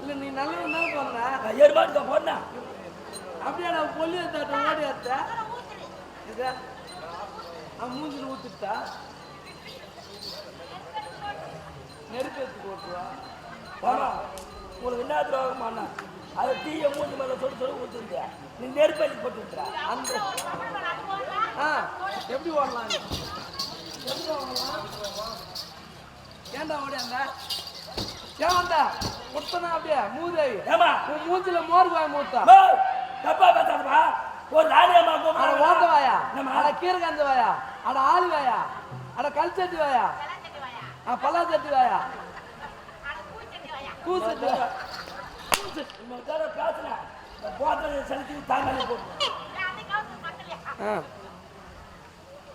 இல்ல நீ நல்லவன் தான் போன நான் எருமாட்டுக்கா போனேன்? அப்படியே நான் பொல்லி தாட்ட ஓடி எடுத்த இது அவன் மூஞ்சில ஊத்துட்டா நெருப்பு எடுத்து போட்டுருவான் போமா. உனக்கு என்ன துரோகம் பண்ண அதை தீய மூஞ்சி மேல சொல்லி சொல்லி ஊத்துருந்தியா நீ நெருப்பள்ளி போட்டு விட்டுறா அந்த ஆ எப்படி ஓடலாம்? எப்படி ஓடலாம்? ஏன்டா ஓடி அந்த ஏன் வந்த? முத்தனா அப்படியே மூதேவி. ஏமா உன் மூஞ்சில மோர் வாய் மூத்தா? தப்பா பேசாதப்பா ஒரு ராணியம்மா அட ஓட்ட வாயா? அட கீரகந்த வாயா? அட ஆளு வாயா? அட கல்ச்சட்டி வாயா? ஆ பல்லாச்சட்டி வாயா? வாயா பேசுன போட்டதை செலுத்தி தாங்காலே போட்டு ஆ.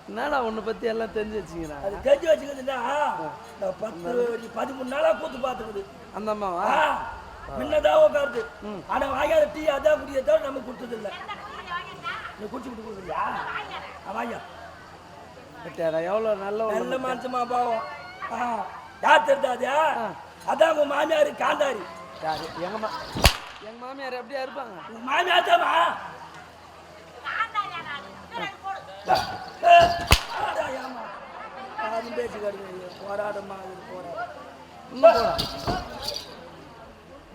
என்னடா உன்னை பத்தி எல்லாம் தெரிஞ்சு வச்சுக்கிறா அது தெரிஞ்சு வச்சுக்கிறதுன்னா பத்து பதிமூணு நாளா கூத்து பார்த்துக்குது அந்த அம்மாவா ஆ, முன்னதான் உட்காருது ஆனா வாங்காத டீ அதான் குடிய தவிர நமக்கு கொடுத்தது இல்ல நீ குடிச்சு விட்டு கொடுக்குறியா பத்தியாடா எவ்வளோ நல்ல நல்ல மனுஷமா பாவம் ஆ, யார் தெரிஞ்சாது அதான் உங்க மாமியார் காந்தாரி. யாரு? எங்க மா எங்க மாமியார் எப்படியா இருப்பாங்க? உங்க மாமியார் தாமா பேச்சு கிடையாது போராட்டமா இது போராட்டம். இன்னும் போடா.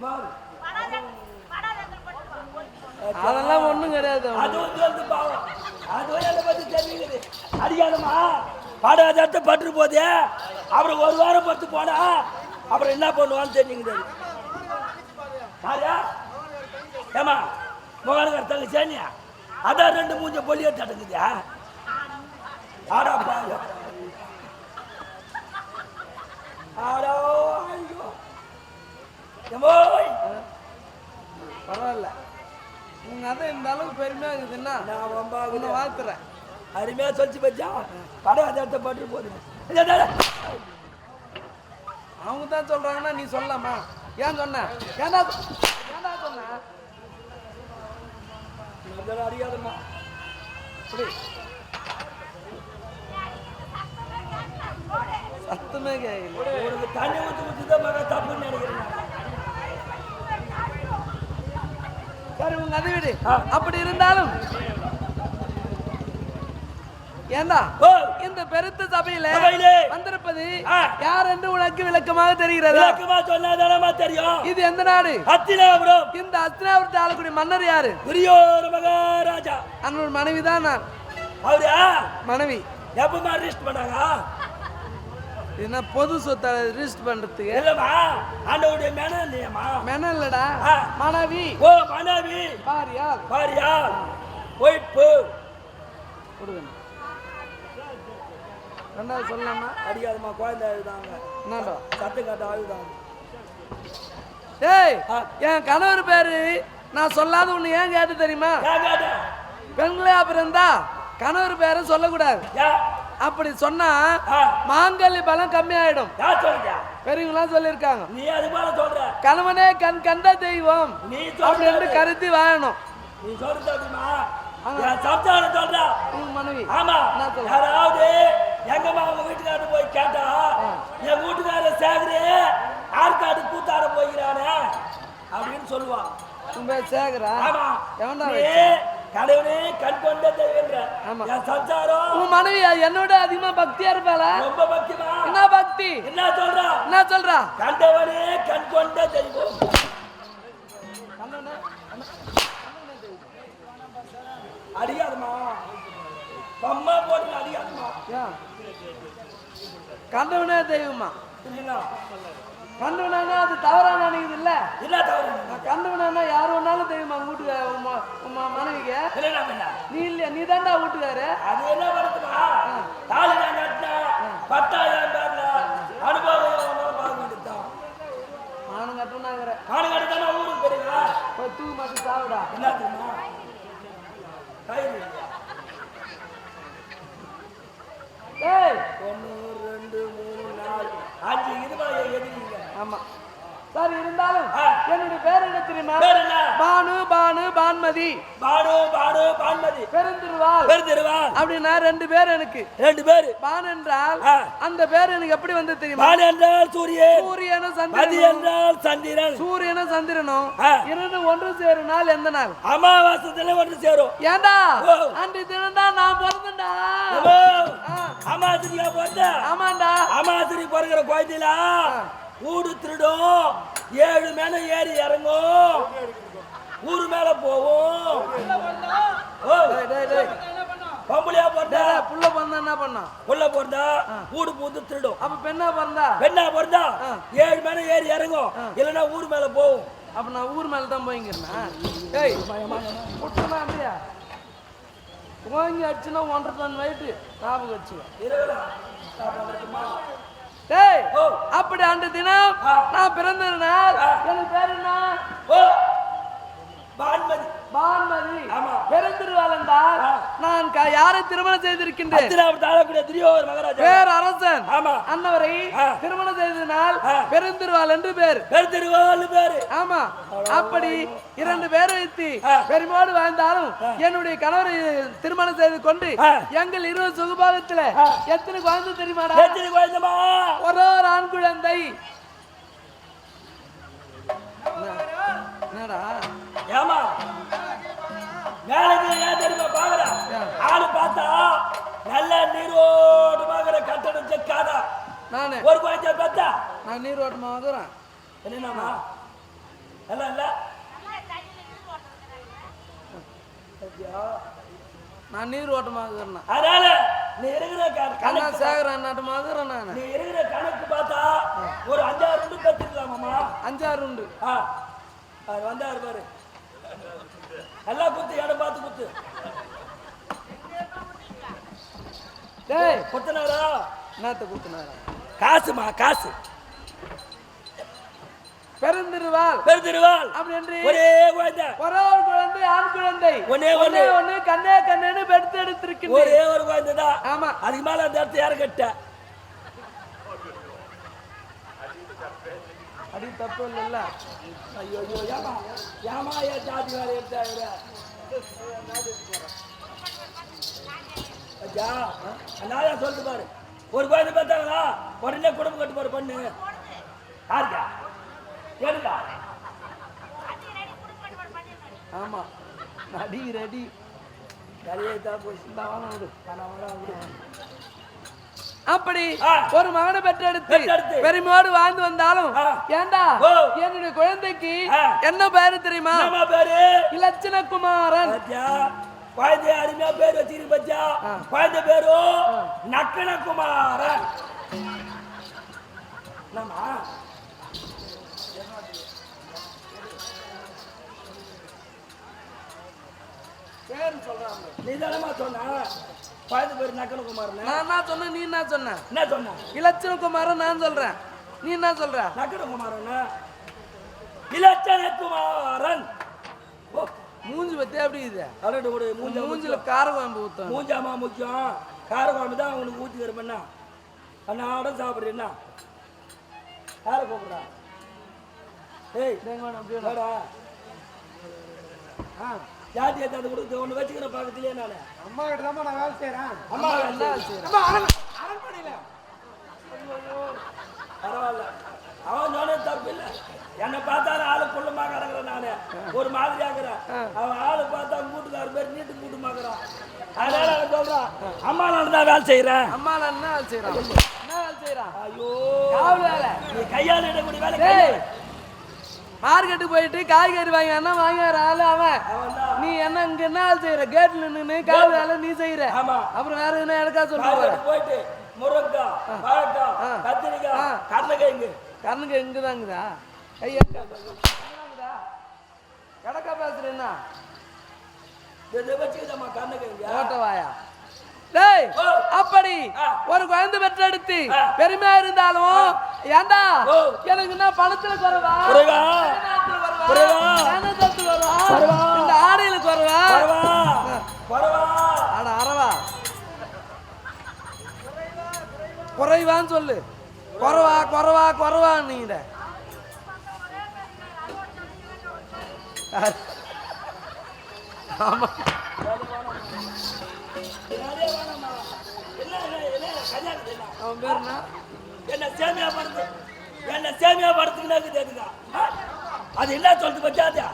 பாரு. அதெல்லாம் ஒண்ணும் கிடையாது அது வந்து வந்து பாவம். அது என்னை பத்தி தெரியுது? அடிக்காதம்மா. பாடாத பட்டு போதே. அப்புறம் ஒரு வாரம் பத்து போனா அப்புறம் என்ன பண்ணுவான்னு தெரிஞ்சுக்கிட்டாரு யாரா? ஏமா முகானுக்கு தங்க சேனியா அதான் ரெண்டு மூஞ்ச பொலிய தட்டுக்குதியா ஆடா பாரு ஆடோ ஐயோ. எம்மோய் பரவாயில்ல. உங்க அதான் இந்த அளவுக்கு பெருமையா இருக்குதுன்னா நான் ரொம்ப வாழ்த்துறேன். அருமையா சொல்லிச்சு பச்சா படம் அதை பட்டு இல்ல. அவங்க தான் சொல்றாங்கன்னா நீ சொல்லலாமா? ஏன் சொன்ன? ஏன்டா ஏன்டா சொன்ன? அறியாதம்மா. சத்தமே கேட்கல உனக்கு தண்ணி ஊற்றி ஊற்றி தான் மகா தப்புன்னு நினைக்கிறேன். நான். சரி உங்க அதை விடு. அப்படி இருந்தாலும் ஏண்டா? ஓ. இந்த பெருத்த சபையில வந்திருப்பது. யார் என்று உனக்கு விளக்கமாக தெரிகிறதா? விளக்கமா சொன்னாதானமா தெரியும். இது எந்த நாடு? அத்தினாபுரம். இந்த அஸ்தினாபுரத்தை ஆளக்கூடிய மன்னர் யாரு? துரியோர மகாராஜா. அன்னோட மனைவி தான் நான். அவரா? மனைவி. எப்பமா ரிஸ்ட் பண்ணாங்க? என்ன பொது சொத்தை ரிஜிஸ்டர் பண்றதுக்கு? இல்லம்மா ஆண்டவுடைய மேன இல்லையம்மா. மென இல்லடா. மனைவி. ஓ மனைவி. பாரியா பாரியா போயிட்டு கொடுங்க. ரெண்டாவது சொல்லலாமா? அடிக்காதம்மா குழந்தை அழுதாங்க. என்னடா? சத்து காட்ட அழுதாங்க. ஆ. என் கணவர் பேரு நான் சொல்லாத ஒண்ணு ஏன் கேட்டு தெரியுமா? பெண்களே இருந்தா கணவர் பேரை சொல்லக்கூடாது. அப்படி சொன்னா மாங்கல்ய பலம் கம்மியாயிடும். பெரியவங்களாம் சொல்லியிருக்காங்க. நீ அது போல சொல்ற. கணவனே கண் கண்ட தெய்வம் நீ அப்படின்னு கருதி வாழணும். நீ சொல்றது சொல்றா. மனைவி. ஆமா? யாராவது எங்கம்மா உங்க வீட்டுக்காரர் போய் கேட்டா என் வீட்டுக்காரர் சேகரு ஆற்காடு கூத்தாட போகிறானே அப்படின்னு சொல்லுவான் சேகரா? ஆமா? கடவுளே கண் கொண்ட தெய்வன்ற. என் சம்சாரம் உன் மனைவி என்னோட அதிகமா பக்தியா இருப்பாள? ரொம்ப பக்திமா? என்ன பக்தி? என்ன சொல்றா? என்ன சொல்றா? கண்டவனே கண் கொண்ட தெய்வம். அடியாதுமா. அம்மா போட்டு அடியாதுமா? கண்டவனே தெய்வமா? கண்டவனா அது தவறா நினைக்குது இல்ல என்ன தவறு கண்டவனா யார் வேணாலும் தெரியுமா வீட்டுக்கு மனைவிக்கு? நீ இல்லையா? நீ தான்டா வீட்டுக்காரு. அது என்ன பண்ணுதுமா தாலி பத்தாயிரம் பேர்ல அனுபவம் நானும் கட்டணாங்கிற ஊருக்கு போய் தூக்கு மாட்டி சாவிடா. என்ன தெரியுமா கயிறு இல்லையா? ஏய் ஒன்று ரெண்டு மூணு நாலு. அஞ்சு இதுவா எதிரிங்க. ஆமா. சரி இருந்தாலும். என்னுடைய பேர் என்ன? தெரியுமா பானு பானு பான்மதி. பாடு பாடு பான்மதி. பெருந்திருவாள். பெருந்திருவான் அப்படின்னா ரெண்டு பேர் எனக்கு. ரெண்டு பேரு. பான் என்றால். அந்த பேர் எனக்கு எப்படி வந்து தெரியுமா? பான் என்றால் சூரியன். சூரியனும் மதி சந்திரனும் என்றால் சந்திரன். சூரியனும் சந்திரனும். இரண்டு ஒன்று சேரும் நாள் எந்த நாள்? அமாவாசத்துல ஒன்று சேரும். ஏண்டா. அன்று தினம்தான் நான் பிறந்தேன்டா. அமாவாசைக்கா போட்ட ஆமாண்டா. அமாவாசை பிறகுற குழந்தைலா? ஊடு திருடும். ஏழு மேல ஏறி இறங்கும். ஊரு மேல டேய். பொம்பளையா பிறந்தா? புள்ள பிறந்தா என்ன பண்ணான் உள்ள பிறந்தா ஊடு பூந்து திருடும். அப்ப பெண்ணா பிறந்தா? பெண்ணா பிறந்தா. ஏழு மேல ஏறி இறங்கும். இல்லைன்னா ஊரு மேல போகும். அப்ப நான் ஊர் மேல தான் விட்டுனா அப்படியா போங்கி அடிச்சுன்னா ஒன்றரை டன் வெயிட்டு ஞாபகம் வச்சுக்கோ அப்படி அன்று தினம். நான் பிறந்த நாள். எனக்கு பேர் என்ன ஓ பான்மதி பான்மதி ஆமா. பெருந்திருவாள் என்றால் ஆ. நான் க- யாரை திருமணம் செய்திருக்கின்றேன் மகாராஜா. பேர் அரசன். ஆமா. அன்னவரை. திருமணம் செய்ததினால். பெருந்திருவாள் என்று பேர். பெருந்திருவாள் பேரு. ஆமா. அப்படி இரண்டு பேர் வைத்து. பெருமோடு வாழ்ந்தாலும் என்னுடைய கணவரை திருமணம் செய்து கொண்டு. எங்கள் இருவர் சுகபாகத்துல. எத்தனை குழந்தை குழந்தைமா ஒரு ஒரு ஆண் குழந்தை. நானு ஒரு குழந்தை பார்த்தா நான் நீரோட்டமா வாங்குறேன் என்னமா இல்ல இல்ல நான் நீர் ஓட்டமா வாங்குறேன் அதனால நீ இருக்கிற கண்ணா கணக்கு சேகரன் நாட்டமா வாங்குறேன் நான் நீ இருக்கிற கணக்கு பார்த்தா ஒரு அஞ்சாறு ரெண்டு கத்துக்கலாமாமா அஞ்சாறு உண்டு ஆ அவர் வந்தாரு பாரு எல்லாம் குத்து இடம் பார்த்து குத்து டேய் குத்துனாரா என்னத்த குத்துனாரா காசுமா காசு. பெருந்திருவாள். பெருந்திருவாள். அப்படி என்று ஒரே குழந்தை. ஒரே ஒரு குழந்தை ஆண் குழந்தை. ஒண்ணு. ஒண்ணே. ஒண்ணு கண்ணே கண்ணேன்னு பெடுத்து எடுத்திருக்கின்றேன். ஒரே ஒரு குழந்தை தான். ஆமா. அதுக்கு மேல அந்த இடத்த யார கட்ட. அடி தப்பு இல்லைல்ல. ஐயோ ஐயோ ஏமா ஏமா ஏன் ஜாதி வேலை எடுத்தாங்க ஐயா நான் சொல்லிட்டு பாரு. ஒரு குழந்தை பார்த்தாங்களா? உடனே குடும்பம் கட்டு பாரு பண்ணு. யாருக்கா? ஏனுக்கா ஆமா. நடி ரெடி. கரையை தான் போய் இந்த வானம் விடு நான் வரேன் விடு. அப்படி. ஒரு மகனை பெற்றெடுத்து. பெருமையோடு வாழ்ந்து வந்தாலும். ஏண்டா. என்னுடைய குழந்தைக்கு. என்ன பேரு தெரியுமா? என்னம்மா பேரு? இலட்சணகுமாரன் பாத்தியா குழந்தை அருமையா பேர் வச்சிருக்கு ஆ. குழந்தை பேரு? நக்கன குமாரன். என்னம்மா? பேரு சொல்றாங்க. நீ தானம்மா சொன்ன? குழந்தை பேர் நக்கன குமாரன் நான் என்ன சொன்னேன் நீ என்ன சொன்ன? என்ன சொன்ன? இலட்சணகுமாரன் நான் சொல்றேன். நீ என்ன சொல்ற? நக்கன குமாரன் இலச்சன குமாரன். ஓ மூஞ்சி பத்தி எப்படி இது அதோட ஒரு மூஞ்ச மூஞ்சில காரகுழம்பு ஊத்தணும் மூஞ்சாமா முக்கியம். காரக்குழம்பு தான் அவனுக்கு ஊற்றி தருமண்ணா அன்னாடம் சாப்பிட்றேன்னா யாரை கூப்பிட்றா? ஏய் தேங்காய் அப்படியே வாடா. ஆ ஜாதி ஏதாவது கொடுத்து? ஒன்று வச்சுக்கிறேன் பக்கத்துலேயே நான். அம்மா கிட்ட தான் நான் வேலை செய்யறேன் அம்மா என்ன அம்மா அரண் அரண்மனையில பரவாயில்ல. அவன் சொன்னது தப்பு இல்லை. என்னை பார்த்தாலும் ஆளு குள்ளமாக கிடக்குறேன் நான். ஒரு மாதிரி ஆக்குறேன் அவன் ஆளு பார்த்தா கூட்டுக்கார பேர் நீட்டு கூட்டுமாக்குறான். அதனால அவன் சொல்றான் அம்மா நான் தான் வேலை செய்கிறேன் அம்மா நான் என்ன வேலை செய்யறான் என்ன வேலை செய்யறான் ஐயோ. காவல் வேலை? நீ கையால் இடக்கூடிய வேலை. மார்க்கெட்டு போயிட்டு காய்கறி வாங்கி என்ன வாங்குற ஆளு அவன். நீ என்ன இங்க என்ன வேலை செய்யற கேட்ல நின்னு காவல் வேலை நீ செய்யற ஆமா. அப்புறம் வேற என்ன எனக்கா சொல்லுவ மார்க்கெட் போயிட்டு முருங்கக்காய் வாழைக்காய். கத்திரிக்காய் ஆ. கடலைக்கிழங்கு கண்ணுக்கு எங்கதாங்குதா ஐயா கடக்கா பேசுறேன்னா ஓட்டவாயா. அப்படி. ஒரு குழந்தை பெற்றெடுத்து. பெருமையா இருந்தாலும் ஏண்டா. எனக்கு என்ன பணத்துல குறைவா? இந்த ஆடையில குறைவா அட அரவா குறைவான்னு சொல்லு. குறைவா குறைவா குறைவா நீங்க ஆமா பின்னாடியே வேணாம்மா. என்ன என்ன கல்யாணம் என்ன அவன் பேர் என்ன சேமியா படத்து என்ன சேமியா படுத்துக்கினாக்கு தெரியுதா அது என்ன சொல்லிட்டு பச்சாதா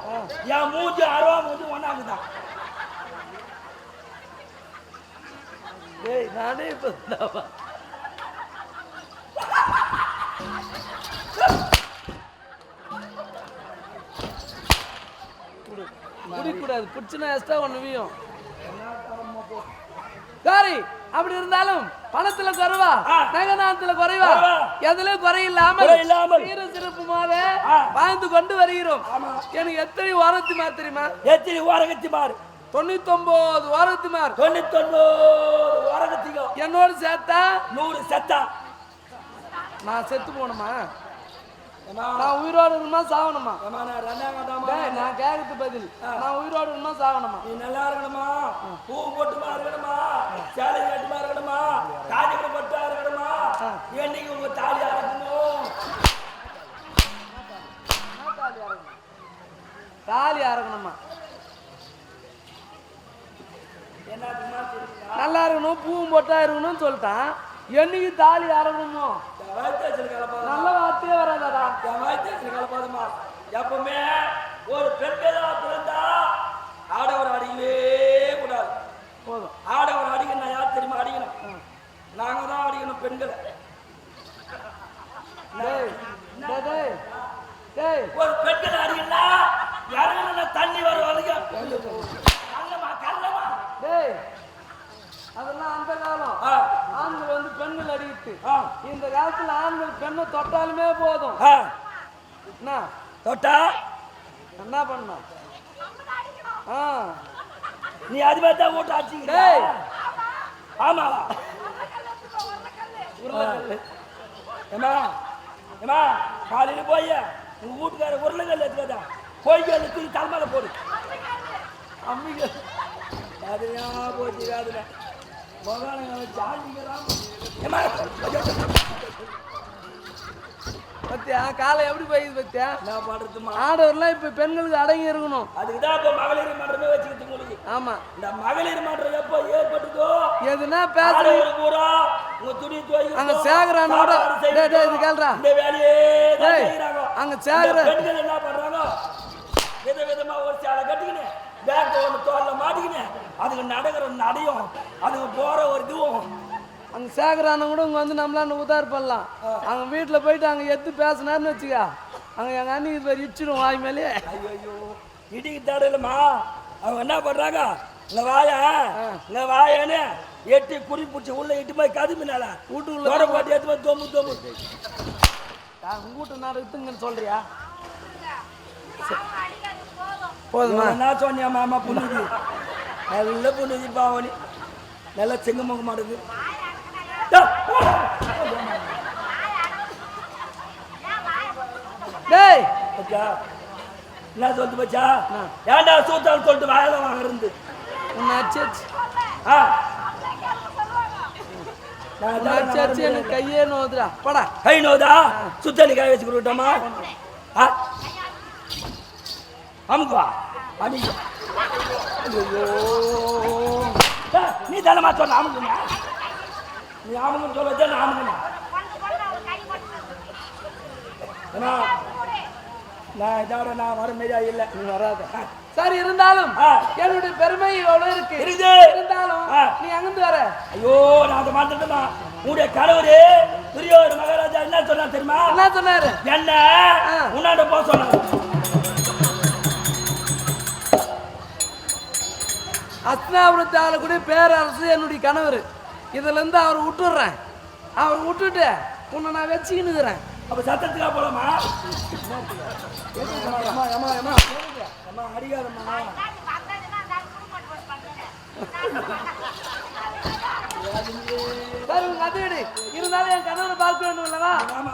என் மூஞ்சி அருவா மூஞ்சி ஒன்னாக்குதான் ஏய் நானே இப்போ குடிக்கூடாது. குடிச்சுனா எக்ஸ்ட்ரா ஒன்று வீயும். சரி அப்படி இருந்தாலும் பணத்துல குறைவா? ஆ. நகநாத்துல குறைவா? குறைவா. எதுல குறையில்லாமல் குறை இல்லாமல். சீர சிறப்புமாக. வாழ்ந்து கொண்டு வருகிறோம். எனக்கு எத்தனை வாரத்துமா தெரியுமா? எத்தனை ஓரகத்தி மாறு தொண்ணூத்தொன்பது வாரத்துமார். தொண்ணூத்தொன்பது ஓரகத்திகம் என்னோட சேர்த்தா? நூறு சத்தா. நான் செத்து ஏம்மா, நான் உயிரோடு இருக்கணுமா சாகணுமா? நான் கேட்கறது பதில். நான் உயிரோடு இருக்கணுமா சாகணுமா? நீ நல்லா இருக்கணுமா? பூ போட்டுமா இருக்கணுமா? சேலை கட்டுமா இருக்கணுமா? காஞ்சிபுரம் பட்டா இருக்கணுமா? என்னைக்கு உங்க தாலி அறக்கணும் தாலி அறக்கணுமா? நல்லா இருக்கணும் பூவும் பொட்டா இருக்கணும்னு சொல்லிட்டான். என்னைக்கு தாலி அறக்கணுமோ? என் வயிற்று கலப்பாதமா எப்பவுமே ஒரு பெண்களா பிறந்தா ஆடவர் அடிக்கவே கூடாது. போதும். ஆடவர் அடிக்கணும் யார் தெரியுமா அடிக்கணும்? நாங்க தான் அடிக்கணும் பெண்களை. ஒரு பெண்களை அடிக்கணும்னா இறங்கணும்னா தண்ணி வரும் வரைக்கும். அதெல்லாம் அந்த காலம். ஆண்கள் வந்து பெண்கள் அடிக்கிட்டு இந்த காலத்துல ஆண்கள் பெண்ணை தொட்டாலுமே போதும். என்ன? தொட்டா? என்ன பண்ணணும் ஆ. நீ அது தான் ஓட்டு டேய். ஆமாவா ஏமா ஏமா காலையில போய் உங்க வீட்டுக்கார உருளைக்கல் எடுத்துக்கதா கோயிக்கல் தூக்கி தலைமையில போடு. அம்மிகள் அதுயா போச்சு வேதனை பத்தியா காலை எப்படி போயிது பத்தியா? என்ன பண்றதுமா? ஆடவர்லாம் இப்ப பெண்களுக்கு அடங்கி இருக்கணும். அதுக்கு தான் இப்போ மகளிர் மன்றமே வச்சுக்கிட்டு உங்களுக்கு ஆமா. இந்த மகளிர் மன்றம் எப்போ ஏற்பட்டதோ எதுனா பேசுற ஆடவர் பூரா உங்க துணி துவைக்கணும், அங்க சேகரான கூட- சாப்பாடு செய்யணும். டேய், டேய், இது கேளுடா. இந்த வேலையே. அங்க சேகர- பெண்கள் என்ன பண்றாங்க? வித விதமா ஒரு சேலை கட்டிக்கினு பேக் ஒன்று தோல்ல மாட்டிக்கினு அதுக்கு நடக்கிற நடையும் அதுக்கு போற ஒரு இதுவும். அங்க சேகரான கூட இங்க வந்து நம்மளால உதார் பண்ணலாம் அங்க வீட்டுல போயிட்டு அங்க எத்து பேசினாருன்னு வச்சுக்க. அங்க எங்க அண்ணி இது மாதிரி இடிச்சிடும் வாய் மேலே ஐயோ ஐயோ இடிக்கு தடலமா அவங்க என்ன பண்றாங்க? இந்த வாயா இந்த வாயன்னு எட்டி குறி பிடிச்சி உள்ள எட்டு போய் கதுமினால வீட்டுக்குள்ள தோட போட்டு எடுத்து போய் தொம்பு தொம்பு. உங்க வீட்டு நாடகத்துங்கன்னு சொல்றியா? போதுமா. என்ன சொன்னியா மாமா புண்ணுது நல்ல புண்ணுது பாவனி. நல்ல செங்க முக மாடுது டேய்! பச்சா. என்ன சொல்லிட்டு பச்சா? ஏன்டா சூத்தான்னு சொல்லிட்டு வாயில அடிச்சு ஆ. எனக்கு கையே நோதுடா படா. கை நோதா சுத்தலி காய வச்சு கொடுட்டோமா ஆ. அமுக்குவா அமிங்க ஐயோ நீ தலைமா சொன்ன அமுக்குங்க நீ சொல்ல வச்சா நான் அமுக்குங்க ஏன்னா நான் இதோட நான் வர மாதிரியா இல்லை. நீ வராத. சரி இருந்தாலும். என்னுடைய பெருமை எவ்வளவு இருக்கு. இருந்தாலும். நீ அங்கிருந்து வர. ஐயோ நான் அதை மாத்திட்டேமா உன்னுடைய கணவரு துரியோட மகாராஜா என்ன சொன்னா தெரியுமா? என்ன சொன்னாரு? என்ன. உன்னாண்ட போக சொன்னாரு. அஸ்னாபுரத்து ஆளக்கூடிய பேரரசு என்னுடைய கணவர் இதுல இருந்து அவர் விட்டுடுறேன் அவர் விட்டுட்டு உன்னை நான் வச்சுக்கினுக்கிறேன் அப்ப சத்தத்துக்கா போலாமா ஏம்மா, ஏம்மா, ஏம்மா, ஏம்மா. ஏம்மா, அடிக்காதம்மா. இருந்தாலும் என் கணவரை பார்க்க வேண்டும் ஆமா.